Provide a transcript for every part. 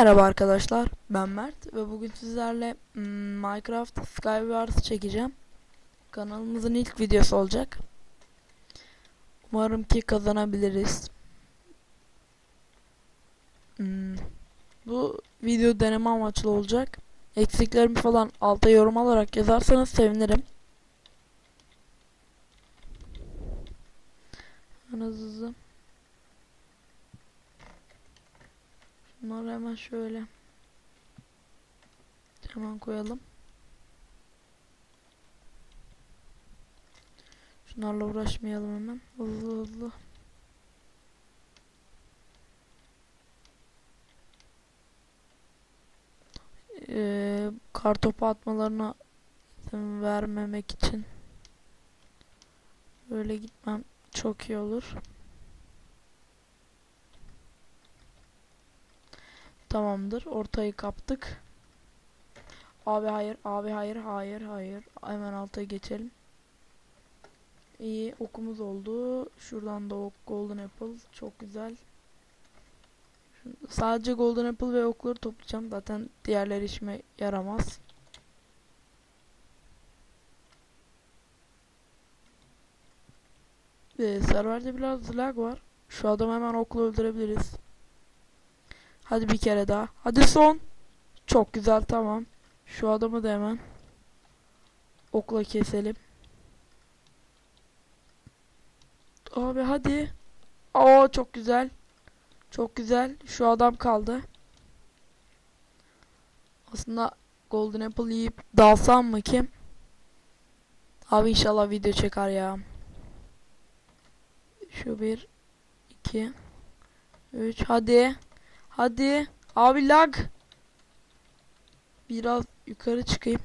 Merhaba arkadaşlar, ben Mert ve bugün sizlerle mm, Minecraft Skywars çekeceğim. Kanalımızın ilk videosu olacak. Umarım ki kazanabiliriz. Hmm, Bu video deneme amaçlı olacak. Eksiklerimi falan alta yorum alarak yazarsanız sevinirim. Hemen hızlı hızlı. Bunları hemen şöyle hemen koyalım. Şunlarla uğraşmayalım hemen. Hızlı hızlı. Ee, kartopu atmalarına izin vermemek için böyle gitmem çok iyi olur. Tamamdır. Ortayı kaptık. Abi hayır, abi hayır, hayır, hayır. Hemen alta geçelim. İyi okumuz oldu. Şuradan da ok Golden Apple. Çok güzel. Sadece Golden Apple ve okları toplayacağım. Zaten diğerleri işime yaramaz. Ee, serverde biraz lag var. Şu adamı hemen okla öldürebiliriz. Hadi bir kere daha. Hadi son. Çok güzel tamam. Şu adamı da hemen okla keselim. Abi hadi. Oo çok güzel. Çok güzel. Şu adam kaldı. Aslında Golden Apple yiyip dalsam mı kim? Abi inşallah video çeker ya. Şu bir, iki, üç. Hadi. Hadi. Abi lag. Biraz yukarı çıkayım.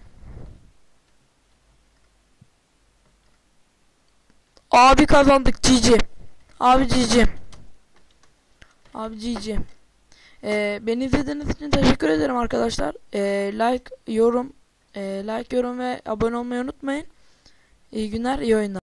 Abi kazandık cici. Abi cici. Abi cici. Ee, beni izlediğiniz için teşekkür ederim arkadaşlar. Ee, like, yorum, e, like, yorum ve abone olmayı unutmayın. İyi günler, iyi oyunlar.